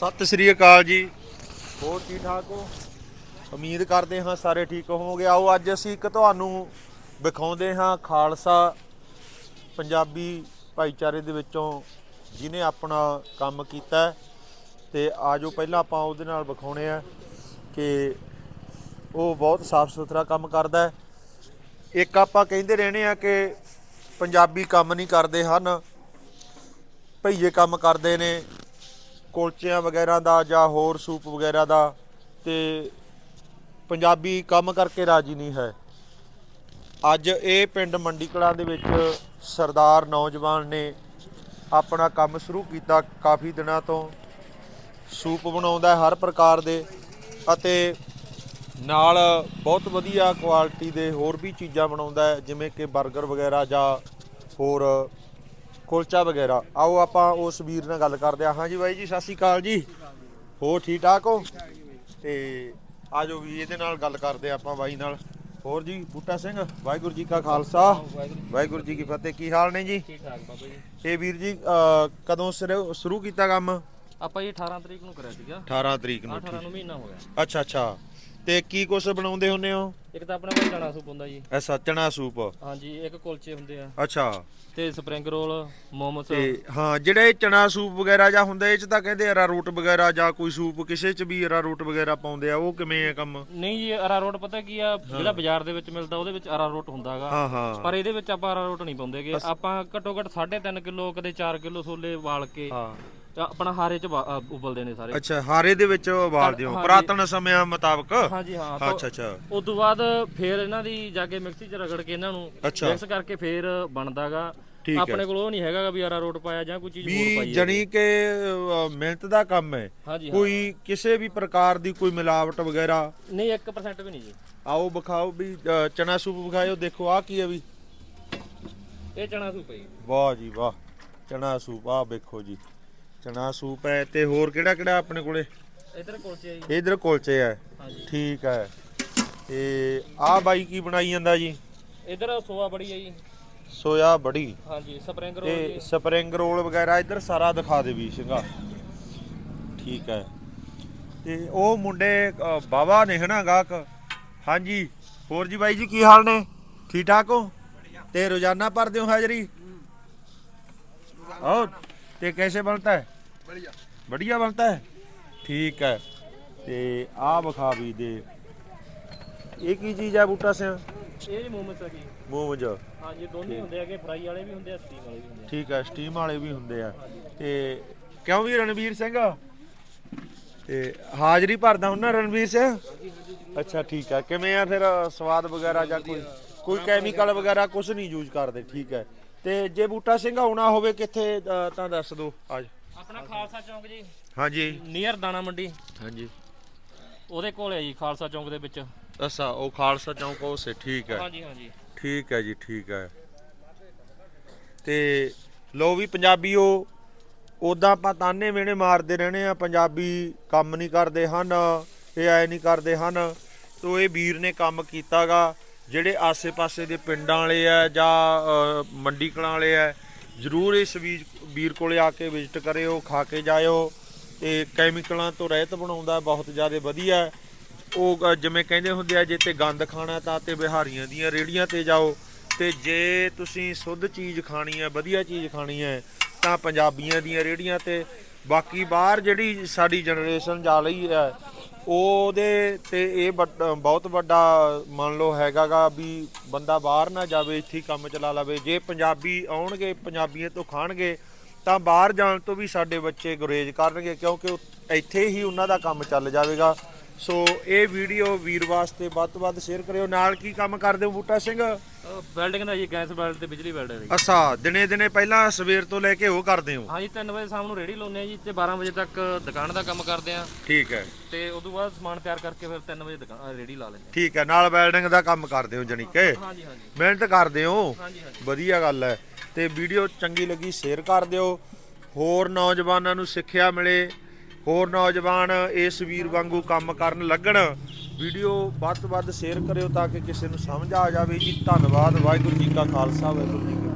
ਸਤਿ ਸ੍ਰੀ ਅਕਾਲ ਜੀ। ਹੋਰ ਠੀਕ ਠਾਕ ਹੋ? ਉਮੀਦ ਕਰਦੇ ਹਾਂ ਸਾਰੇ ਠੀਕ ਹੋਵੋਗੇ। ਆਓ ਅੱਜ ਅਸੀਂ ਇੱਕ ਤੁਹਾਨੂੰ ਵਿਖਾਉਂਦੇ ਹਾਂ ਖਾਲਸਾ ਪੰਜਾਬੀ ਭਾਈਚਾਰੇ ਦੇ ਵਿੱਚੋਂ ਜਿਨੇ ਆਪਣਾ ਕੰਮ ਕੀਤਾ ਹੈ। ਤੇ ਆਜੋ ਪਹਿਲਾਂ ਆਪਾਂ ਉਹਦੇ ਨਾਲ ਵਿਖਾਉਣੇ ਆ ਕਿ ਉਹ ਬਹੁਤ ਸਾਫ਼ ਸੁਥਰਾ ਕੰਮ ਕਰਦਾ ਹੈ। ਇੱਕ ਆਪਾਂ ਕਹਿੰਦੇ ਰਹਿੰਦੇ ਆ ਕਿ ਪੰਜਾਬੀ ਕੰਮ ਨਹੀਂ ਕਰਦੇ ਹਨ। ਭਈਏ ਕੰਮ ਕਰਦੇ ਨੇ। ਕੁਲਚਿਆਂ ਵਗੈਰਾ ਦਾ ਜਾਂ ਹੋਰ ਸੂਪ ਵਗੈਰਾ ਦਾ ਤੇ ਪੰਜਾਬੀ ਕੰਮ ਕਰਕੇ ਰਾਜੀ ਨਹੀਂ ਹੈ। ਅੱਜ ਇਹ ਪਿੰਡ ਮੰਡੀ ਕਲਾਂ ਦੇ ਵਿੱਚ ਸਰਦਾਰ ਨੌਜਵਾਨ ਨੇ ਆਪਣਾ ਕੰਮ ਸ਼ੁਰੂ ਕੀਤਾ ਕਾਫੀ ਦਿਨਾਂ ਤੋਂ। ਸੂਪ ਬਣਾਉਂਦਾ ਹਰ ਪ੍ਰਕਾਰ ਦੇ ਅਤੇ ਨਾਲ ਬਹੁਤ ਵਧੀਆ ਕੁਆਲਿਟੀ ਦੇ ਹੋਰ ਵੀ ਚੀਜ਼ਾਂ ਬਣਾਉਂਦਾ ਜਿਵੇਂ ਕਿ 버ਗਰ ਵਗੈਰਾ ਜਾਂ ਹੋਰ ਕੁਲਚਾ ਵਗੈਰਾ। ਆਓ ਆਪਾਂ ਉਸ ਵੀਰ ਨਾਲ ਗੱਲ ਕਰਦੇ ਹਾਂ। ਹਾਂਜੀ ਬਾਈ ਜੀ ਸਤਿ ਸ਼੍ਰੀ ਅਕਾਲ ਜੀ। ਹੋਰ ਠੀਕ ਠਾਕ ਹੋ? ਤੇ ਆਜੋ ਵੀ ਇਹਦੇ ਨਾਲ ਗੱਲ ਕਰਦੇ ਹਾਂ ਆਪਾਂ ਬਾਈ ਨਾਲ। ਹੋਰ ਜੀ ਬੂਟਾ ਸਿੰਘ ਵਾਹਿਗੁਰੂ ਜੀ ਕਾ ਖਾਲਸਾ। ਵਾਹਿਗੁਰੂ ਜੀ ਕੀ ਫਤਿਹ। ਕੀ ਹਾਲ ਨੇ ਜੀ? ਠੀਕ ਠਾਕ ਬਾਬਾ ਜੀ। ਇਹ ਵੀਰ ਜੀ ਕਦੋਂ ਸ਼ੁਰੂ ਸ਼ੁਰੂ ਕੀਤਾ ਕੰਮ? ਆਪਾਂ ਜੀ 18 ਤਰੀਕ ਨੂੰ ਕਰਿਆ ਸੀਗਾ। 18 ਤਰੀਕ ਨੂੰ 18 ਨੂੰ ਮਹੀਨਾ ਹੋ ਗਿਆ। ਅੱਛਾ ਅੱਛਾ। ਤੇ ਕੀ ਕੁਛ ਬਣਾਉਂਦੇ ਹੁੰਦੇ ਹੋ? ਇੱਕ ਤਾਂ ਆਪਣੇ ਕੋਲ ਚਣਾ ਸੂਪ ਹੁੰਦਾ ਜੀ। ਐਸਾ ਚਣਾ ਸੂਪ? ਹਾਂਜੀ ਇੱਕ ਕੁਲਚੇ ਹੁੰਦੇ ਆ। ਅੱਛਾ। ਤੇ ਸਪਰਿੰਗ ਰੋਲ ਮੋਮੋਸ। ਤੇ ਹਾਂ ਜਿਹੜਾ ਇਹ ਚਣਾ ਸੂਪ ਵਗੈਰਾ ਜਾਂ ਹੁੰਦਾ ਇਹ ਚ ਤਾਂ ਕਹਿੰਦੇ ਅਰਾ ਰੂਟ ਵਗੈਰਾ ਜਾਂ ਕੋਈ ਸੂਪ ਕਿਸੇ ਚ ਵੀ ਅਰਾ ਰੂਟ ਵਗੈਰਾ ਪਾਉਂਦੇ ਆ ਉਹ ਕਿਵੇਂ ਆ ਕੰਮ? ਨਹੀਂ ਜੀ ਅਰਾਰੋਟ ਪਤਾ ਕੀ ਆ ਜਿਹੜਾ ਬਾਜ਼ਾਰ ਦੇ ਵਿੱਚ ਮਿਲਦਾ ਉਹਦੇ ਵਿੱਚ ਅਰਾਰੋਟ ਹੁੰਦਾਗਾ ਹਾਂ ਹਾਂ। ਪਰ ਇਹਦੇ ਵਿੱਚ ਆਪਾਂ ਅਰਾਰੋਟ ਨਹੀਂ ਪਾਉਂਦੇਗੇ ਆਪਾਂ ਘੱਟੋ ਘੱਟ 3.5 ਕਿਲੋ ਕਦੇ 4 ਕਿਲੋ ਛੋਲੇ ਵਾਲ ਕੇ ਹਾਂ। ਤਾਂ ਆਪਣਾ ਹਾਰੇ ਚ ਵਾ- ਅ, ਉਬਲਦੇ ਨੇ ਸਾਰੇ। ਅੱਛਾ ਹਾਰੇ ਦੇ ਵਿੱਚ ਉਬਾਲ ਦਿਓ। ਹਾਂਜੀ। ਪੁਰਾਤਨ ਸਮਿਆਂ ਮੁਤਾਬਕ? ਹਾਂਜੀ ਹਾਂ। ਹਾਂ, ਅੱਛਾ ਅੱਛਾ। ਉਸ ਤੋਂ ਬਾਅਦ ਫੇਰ ਇਹਨਾਂ ਦੀ ਜਾ ਕੇ ਮਿਕਸੀ ਚ ਰਗੜ ਕੇ ਇਹਨਾਂ ਨੂੰ ਅੱਛਾ। ਮਿਕਸ ਕਰਕੇ ਫੇਰ ਬਣਦਾਗਾ। ਠੀਕ ਹੈ। ਆਪਣੇ ਕੋਲ ਉਹ ਨਹੀਂ ਹੈਗਾ ਵੀ ਅਰਾਰੋਟ ਪਾਇਆ ਜਾਂ ਕੋਈ ਚੀਜ਼ ਹੋਰ ਵੀ ਪਾਈ ਹੈ ਜਣੀ ਕਿ ਮਿਹਨਤ ਦਾ ਕੰਮ ਹੈ। ਹਾਂਜੀ ਹਾਂ। ਕੋਈ ਕਿਸੇ ਵੀ ਪ੍ਰਕਾਰ ਦੀ ਕੋਈ ਮਿਲਾਵਟ ਵਗੈਰਾ? ਨਹੀਂ 1% ਵੀ ਨਹੀਂ ਜੀ। ਆਓ ਵਿਖਾਓ ਵੀ ਅਹ, ਚਨਾ ਸੂਪ ਵਿਖਾਇਓ ਦੇਖੋ ਆ ਕੀ ਹੈ ਵੀ। ਇਹ ਚਣਾ ਸੂਪ ਹੈ ਜੀ। ਵਾਹ ਜੀ ਵਾਹ ਚਨਾ ਸੂਪ ਆ ਵੇਖੋ ਜੀ। ਚਨਾ ਸੂਪ ਹੈ ਤੇ ਹੋਰ ਕਿਹੜਾ ਕਿਹੜਾ ਆਪਣੇ ਕੋਲੇ? ਇਧਰ ਕੁਲਚੇ ਆ ਜੀ। ਇਧਰ ਕੁਲਚੇ ਹੈ। ਹਾਂਜੀ। ਠੀਕ ਹੈ। ਤੇ ਆ ਬਾਈ ਕੀ ਬਣਾਈ ਜਾਂਦਾ ਜੀ? ਇਧਰ ਸੋਆ ਬੜੀ ਹੈ ਜੀ। ਸੋਇਆ ਬੜੀ। ਹਾਂਜੀ ਸਪਰਿੰਗ ਰੋਲ ਤੇ ਜੀ। ਸਪਰਿੰਗ ਰੋਲ ਵਗੈਰਾ ਇਧਰ ਸਾਰਾ ਦਿਖਾ ਦੇ ਵੀ ਸਿੰਘਾ। ਠੀਕ ਹੈ। ਤੇ ਉਹ ਮੁੰਡੇ ਬਾਵਾ ਨੇ ਹਨਾ ਗਾਹਕ? ਹਾਂਜੀ। ਹੋਰ ਜੀ ਬਾਈ ਜੀ ਕੀ ਹਾਲ ਨੇ? ਠੀਕ ਠਾਕ ਹੋ? ਤੇ ਰੋਜ਼ਾਨਾ ਭਰਦੇ ਹੋ ਹਾਜ਼ਰੀ? और ਤੇ कैसे बनता है बढ़िया बढ़िया बनता है ਠੀਕ ਹੈ ਤੇ ਆ ਵਿਖਾ ਵੀ ਦੇ ਇਹ ਕੀ ਚੀਜ਼ ਹੈ ਬੂਟਾ ਸਿਆ ਇਹ ਜੀ ਮੋਮੋਸ ਆ ਜੀ ਮੋਮਜ ਹਾਂਜੀ ਦੋਨੇ ਹੁੰਦੇ ਹੈਗੇ ਫਰਾਈ ਵਾਲੇ ਵੀ ਹੁੰਦੇ ਆ ਸਟੀਮ ਵਾਲੇ ਵੀ ਹੁੰਦੇ ਠੀਕ ਹੈ ਸਟੀਮ ਵਾਲੇ ਵੀ ਹੁੰਦੇ ਆ ਤੇ ਕਿਉਂ ਵੀ ਰਣਵੀਰ ਸਿੰਘ ਤੇ ਹਾਜ਼ਰੀ ਭਰਦਾ ਹੁੰਦਾ ਰਣਵੀਰ ਸਿੰਘ ਅੱਛਾ ਠੀਕ ਹੈ ਕਿਵੇਂ ਆ ਫਿਰ ਸਵਾਦ ਵਗੈਰਾ ਜਾਂ ਕੋਈ ਕੋਈ ਕੈਮੀਕਲ ਵਗੈਰਾ ਕੁਝ ਨਹੀਂ ਯੂਜ਼ ਕਰਦੇ ਠੀਕ ਹੈ ਤੇ ਜੇ ਬੂਟਾ ਸਿੰਘ ਆਉਣਾ ਹੋਵੇ ਕਿੱਥੇ ਅ, ਤਾਂ ਦੱਸ ਦਿਓ ਅੱਜ ਆ ਆਪਣਾ ਖਾਲਸਾ ਚੌਂਕ ਜੀ। ਹਾਂਜੀ। ਨੀਅਰ ਦਾਣਾ ਮੰਡੀ। ਹਾਂਜੀ। ਉਹਦੇ ਕੋਲ ਹੈ ਜੀ ਖਾਲਸਾ ਚੌਂਕ ਦੇ ਵਿੱਚ। ਅੱਛਾ ਉਹ ਖਾਲਸਾ ਚੌਂਕ ਉਸੇ ਠੀਕ ਹੈ। ਹਾਂਜੀ ਹਾਂਜੀ। ਠੀਕ ਹੈ ਜੀ ਠੀਕ ਹੈ। ਤੇ ਲੋ ਵੀ ਪੰਜਾਬੀਓ ਉਦਾਂ ਆਪਾਂ ਤਾਨੇ ਮੇਣੇ ਮਾਰਦੇ ਰਹਿਣੇ ਆ ਪੰਜਾਬੀ ਕੰਮ ਨਹੀਂ ਕਰਦੇ ਹਨ ਇਹ ਐ ਨਹੀਂ ਕਰਦੇ ਹਨ ਤੋ ਇਹ ਵੀਰ ਨੇ ਕੰਮ ਕੀਤਾਗਾ। ਜਿਹੜੇ ਆਸੇ-ਪਾਸੇ ਦੇ ਪਿੰਡਾਂ ਵਾਲੇ ਆ ਜਾਂ ਅ, ਮੰਡੀ ਕਲਾਂ ਵਾਲੇ ਆ ਜਰੂਰ ਇਸ ਵੀਰ ਵੀਰ ਕੋਲੇ ਆ ਕੇ ਵਿਜ਼ਿਟ ਕਰਿਓ ਖਾ ਕੇ ਜਾਇਓ ਤੇ ਕੈਮੀਕਲਾਂ ਤੋਂ ਰਹਿਤ ਬਣਾਉਂਦਾ ਬਹੁਤ ਜ਼ਿਆਦਾ ਵਧੀਆ। ਉਹ ਜਿਵੇਂ ਕਹਿੰਦੇ ਹੁੰਦੇ ਆ ਜੇ ਤੇ ਗੰਦ ਖਾਣਾ ਤਾਂ ਤੇ ਬਿਹਾਰੀਆਂ ਦੀਆਂ ਰੇੜੀਆਂ ਤੇ ਜਾਓ ਤੇ ਜੇ ਤੁਸੀਂ ਸੁੱਧ ਚੀਜ਼ ਖਾਣੀ ਹੈ ਵਧੀਆ ਚੀਜ਼ ਖਾਣੀ ਹੈ ਤਾਂ ਪੰਜਾਬੀਆਂ ਦੀਆਂ ਰੇੜੀਆਂ ਤੇ। ਬਾਕੀ ਬਾਹਰ ਜਿਹੜੀ ਸਾਡੀ ਜਨਰੇਸ਼ਨ ਜਾ ਲਈ ਹੈ ਉਹਦੇ ਤੇ ਇਹ ਵੱਡ- ਬਹੁਤ ਵੱਡਾ ਮੰਨ ਲਓ ਹੈਗਾਗਾ ਵੀ ਬੰਦਾ ਬਾਹਰ ਨਾ ਜਾਵੇ, ਇੱਥੇ ਹੀ ਕੰਮ ਚਲਾ ਲਵੇ। ਜੇ ਪੰਜਾਬੀ ਆਉਣਗੇ, ਪੰਜਾਬੀਆਂ ਤੋਂ ਖਾਣਗੇ, ਤਾਂ ਬਾਹਰ ਜਾਣ ਤੋਂ ਵੀ ਸਾਡੇ ਬੱਚੇ ਗੁਰੇਜ਼ ਕਰਨਗੇ, ਕਿਉਂਕਿ ਉਹ- ਇੱਥੇ ਹੀ ਉਹਨਾਂ ਦਾ ਕੰਮ ਚੱਲ ਜਾਵੇਗਾ। ਸੋ ਇਹ ਵੀਡੀਓ ਵੀਰ ਵਾਸਤੇ ਵੱਧ ਤੋਂ ਵੱਧ ਸ਼ੇਅਰ ਕਰਿਓ। ਨਾਲ ਕੀ ਕੰਮ ਕਰਦੇ ਹੋ ਬੂਟਾ ਸਿੰਘ? ਵੈਲਡਿੰਗ ਦਾ ਜੀ ਗੈਸ ਵੈਲਡ ਤੇ ਬਿਜਲੀ ਵੈਲਡ ਹੈ ਜੀ। ਅੱਛਾ ਦਿਨੇ ਦਿਨੇ ਪਹਿਲਾਂ ਸਵੇਰ ਤੋਂ ਲੈ ਕੇ ਉਹ ਕਰਦੇ ਹੋ? ਹਾਂਜੀ 3 ਵਜੇ ਸ਼ਾਮ ਨੂੰ ਰੇੜੀ ਲਾਉਂਦੇ ਆ ਜੀ ਤੇ 12 ਵਜੇ ਤੱਕ ਦੁਕਾਨ ਦਾ ਕੰਮ ਕਰਦੇ ਆ ਠੀਕ ਹੈ। ਤੇ ਉਸ ਤੋਂ ਬਾਅਦ ਸਮਾਨ ਤਿਆਰ ਕਰਕੇ ਫਿਰ 3 ਵਜੇ ਦੁਕਾਨ ਰੇੜੀ ਲਾ ਲੈਂਦੇ ਠੀਕ ਹੈ ਨਾਲ ਵੈਲਡਿੰਗ ਦਾ ਕੰਮ ਕਰਦੇ ਹੋ ਜਾਨੀ ਕਿ? ਮਿਹਨਤ ਕਰਦੇ ਹੋ? ਵਧੀਆ ਗੱਲ ਹੈ। ਤੇ ਵੀਡੀਓ ਚੰਗੀ ਲੱਗੀ ਸ਼ੇਅਰ ਕਰ ਦਿਓ। ਹੋਰ ਨੌਜਵਾਨਾਂ ਨੂੰ ਸਿੱਖਿਆ ਮਿਲੇ। ਹੋਰ ਨੌਜਵਾਨ ਇਸ ਵੀਰ ਵਾਂਗੂ ਕੰਮ ਕਰਨ ਲੱਗਣ। ਵੀਡੀਓ ਵੱਧ ਤੋਂ ਵੱਧ ਸ਼ੇਅਰ ਕਰਿਓ ਤਾਂ ਕਿ ਕਿਸੇ ਨੂੰ ਸਮਝ ਆ ਜਾਵੇ। ਜੀ ਧੰਨਵਾਦ। ਵਾਹਿਗੁਰੂ ਜੀ ਕਾ ਖਾਲਸਾ। ਵਾਹਿਗੁਰੂ ਜੀ